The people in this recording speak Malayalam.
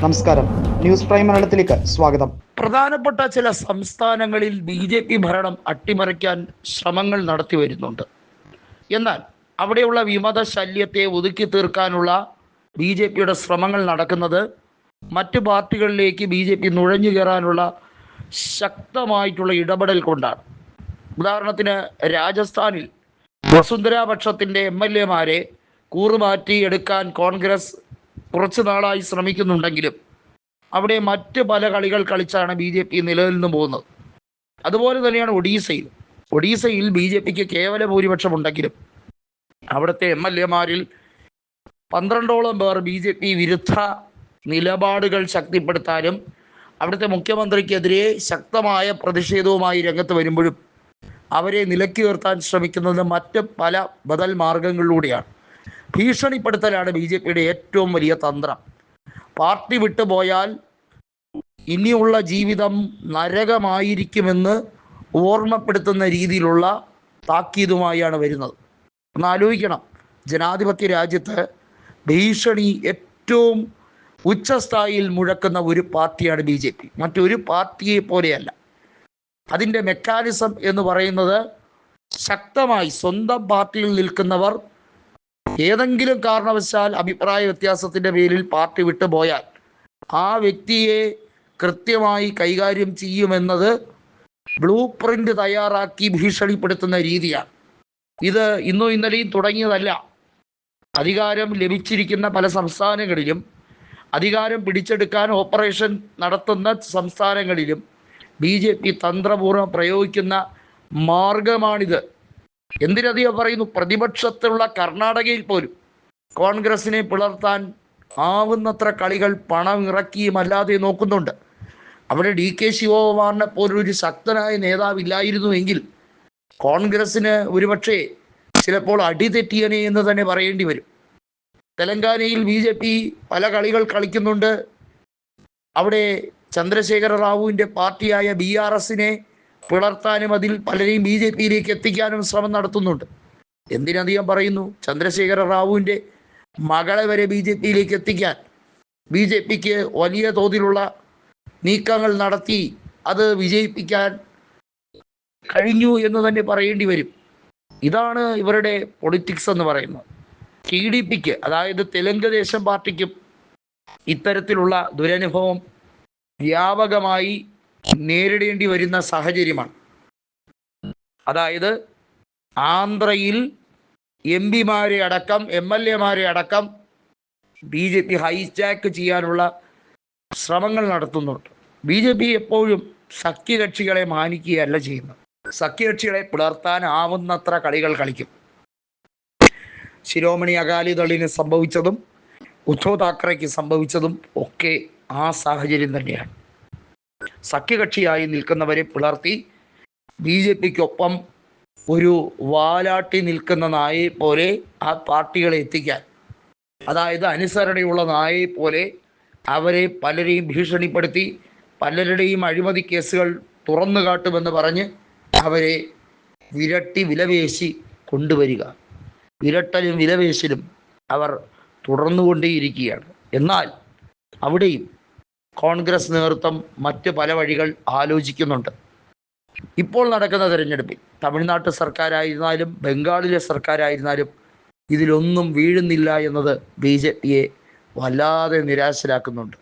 നമസ്കാരം. ന്യൂസ് പ്രൈം മലയാളത്തിലേക്ക് സ്വാഗതം. പ്രധാനപ്പെട്ട ചില സംസ്ഥാനങ്ങളിൽ ബി ജെ പി ഭരണം അട്ടിമറിക്കാൻ ശ്രമങ്ങൾ നടത്തി വരുന്നുണ്ട്. എന്നാൽ അവിടെയുള്ള വിമത ശല്യത്തെ ഒതുക്കി തീർക്കാനുള്ള ബി ജെ പിയുടെ ശ്രമങ്ങൾ നടക്കുന്നത് മറ്റു പാർട്ടികളിലേക്ക് ബി ജെ പി നുഴഞ്ഞു കയറാനുള്ള ശക്തമായിട്ടുള്ള ഇടപെടൽ കൊണ്ടാണ്. ഉദാഹരണത്തിന് രാജസ്ഥാനിൽ വസുന്ധരാപക്ഷത്തിന്റെ എം എൽ എമാരെ കൂറുമാറ്റി എടുക്കാൻ കോൺഗ്രസ് കുറച്ചു നാളായി ശ്രമിക്കുന്നുണ്ടെങ്കിലും അവിടെ മറ്റ് പല കളികൾ കളിച്ചാണ് ബി ജെ പി നിലനിന്ന് പോകുന്നത്. അതുപോലെ തന്നെയാണ് ഒഡീസയിൽ. ഒഡീസയിൽ ബി ജെ പിക്ക് കേവല ഭൂരിപക്ഷം ഉണ്ടെങ്കിലും അവിടുത്തെ എം എൽ എമാരിൽ പന്ത്രണ്ടോളം പേർ ബി ജെ പി വിരുദ്ധ നിലപാടുകൾ ശക്തിപ്പെടുത്താനും അവിടുത്തെ മുഖ്യമന്ത്രിക്കെതിരെ ശക്തമായ പ്രതിഷേധവുമായി രംഗത്ത് വരുമ്പോഴും അവരെ നിലക്കി ഉയർത്താൻ ശ്രമിക്കുന്നത് മറ്റ് പല ബദൽ മാർഗങ്ങളിലൂടെയാണ്. ഭീഷണിപ്പെടുത്തലാണ് ബി ജെ പിയുടെ ഏറ്റവും വലിയ തന്ത്രം. പാർട്ടി വിട്ടുപോയാൽ ഇനിയുള്ള ജീവിതം നരകമായിരിക്കുമെന്ന് ഓർമ്മപ്പെടുത്തുന്ന രീതിയിലുള്ള താക്കീതുമായാണ് വരുന്നത്. ഒന്ന് ആലോചിക്കണം ജനാധിപത്യ രാജ്യത്ത് ഭീഷണി ഏറ്റവും ഉച്ചസ്ഥായിയിൽ മുഴക്കുന്ന ഒരു പാർട്ടിയാണ് ബി ജെ പി മറ്റൊരു പാർട്ടിയെ പോലെയല്ല. അതിന്റെ മെക്കാനിസം എന്ന് പറയുന്നത് ശക്തമായി സ്വന്തം പാർട്ടിയിൽ നിൽക്കുന്നവർ ഏതെങ്കിലും കാരണവശാൽ അഭിപ്രായ വ്യത്യാസത്തിന്റെ പേരിൽ പാർട്ടി വിട്ടുപോയാൽ ആ വ്യക്തിയെ കൃത്യമായി കൈകാര്യം ചെയ്യുമെന്നത് ബ്ലൂ പ്രിന്റ് തയ്യാറാക്കി ഭീഷണിപ്പെടുത്തുന്ന രീതിയാണ്. ഇത് ഇന്നും ഇന്നലെയും തുടങ്ങിയതല്ല. അധികാരം ലഭിച്ചിരിക്കുന്ന പല സംസ്ഥാനങ്ങളിലും അധികാരം പിടിച്ചെടുക്കാൻ ഓപ്പറേഷൻ നടത്തുന്ന സംസ്ഥാനങ്ങളിലും ബി ജെ പി തന്ത്രപൂർവം പ്രയോഗിക്കുന്ന മാർഗമാണിത്. എന്തിനധികം പറയുന്നു? പ്രതിപക്ഷത്തുള്ള കർണാടകയിൽ പോലും കോൺഗ്രസിനെ പിളർത്താൻ ആവുന്നത്ര കളികൾ പണം ഇറക്കിയും അല്ലാതെ നോക്കുന്നുണ്ട്. അവിടെ ഡി കെ ശിവകുമാറിനെ പോലൊരു ശക്തനായ നേതാവില്ലായിരുന്നുവെങ്കിൽ കോൺഗ്രസ്സിന് ഒരുപക്ഷെ ചിലപ്പോൾ അടിതെറ്റിയനെ എന്ന് തന്നെ പറയേണ്ടി വരും. തെലങ്കാനയിൽ ബി ജെ പി പല കളികൾ കളിക്കുന്നുണ്ട്. അവിടെ ചന്ദ്രശേഖര റാവുവിന്റെ പാർട്ടിയായ ബി ആർ എസിനെ പിളർത്താനും അതിൽ പലരെയും ബി ജെ പിയിലേക്ക് എത്തിക്കാനും ശ്രമം നടത്തുന്നുണ്ട്. എന്തിനധികം പറയുന്നു? ചന്ദ്രശേഖര റാവുവിന്റെ മകളെ വരെ ബി ജെ പിയിലേക്ക് എത്തിക്കാൻ ബി ജെ പിക്ക് വലിയ തോതിലുള്ള നീക്കങ്ങൾ നടത്തി അത് വിജയിപ്പിക്കാൻ കഴിഞ്ഞു എന്ന് തന്നെ പറയേണ്ടി വരും. ഇതാണ് ഇവരുടെ പൊളിറ്റിക്സ് എന്ന് പറയുന്നത്. ടി ഡി പിക്ക് അതായത് തെലുങ്ക് ദേശം പാർട്ടിക്കും ഇത്തരത്തിലുള്ള ദുരനുഭവം വ്യാപകമായി നേരിടേണ്ടി വരുന്ന സാഹചര്യമാണ്. അതായത് ആന്ധ്രയിൽ എം പിമാരെ അടക്കം എം എൽ എമാരെ അടക്കം ബി ജെ പി ഹൈജാക്ക് ചെയ്യാനുള്ള ശ്രമങ്ങൾ നടത്തുന്നുണ്ട്. ബി ജെ പി എപ്പോഴും സഖ്യകക്ഷികളെ മാനിക്കുകയല്ല ചെയ്യുന്നത്. സഖ്യകക്ഷികളെ പുലർത്താനാവുന്നത്ര കളികൾ കളിക്കും. ശിരോമണി അകാലിദളിന് സംഭവിച്ചതും ഉദ്ധവ് താക്കറയ്ക്ക് സംഭവിച്ചതും ഒക്കെ ആ സാഹചര്യം തന്നെയാണ്. സഖ്യകക്ഷിയായി നിൽക്കുന്നവരെ പിളർത്തി ബി ജെ പിക്കൊപ്പം ഒരു വാലാട്ടി നിൽക്കുന്ന നായയെ പോലെ ആ പാർട്ടികളെ എത്തിക്കാൻ. അതായത് അനുസരണയുള്ള നായയെ പോലെ അവരെ പലരെയും ഭീഷണിപ്പെടുത്തി പലരുടെയും അഴിമതി കേസുകൾ തുറന്നു കാട്ടുമെന്ന് പറഞ്ഞ് അവരെ വിരട്ടി വിലവേശി കൊണ്ടുവരിക. വിരട്ടലും വിലവേശലും അവർ തുടർന്നുകൊണ്ടേയിരിക്കുകയാണ്. എന്നാൽ അവിടെയും കോൺഗ്രസ് നേതൃത്വം മറ്റ് പല വഴികൾ ആലോചിക്കുന്നുണ്ട്. ഇപ്പോൾ നടക്കുന്ന തെരഞ്ഞെടുപ്പിൽ തമിഴ്നാട്ട് സർക്കാരായിരുന്നാലും ബംഗാളിലെ സർക്കാരായിരുന്നാലും ഇതിലൊന്നും വീഴുന്നില്ല എന്നത് ബി ജെ പിയെ വല്ലാതെ നിരാശരാക്കുന്നുണ്ട്.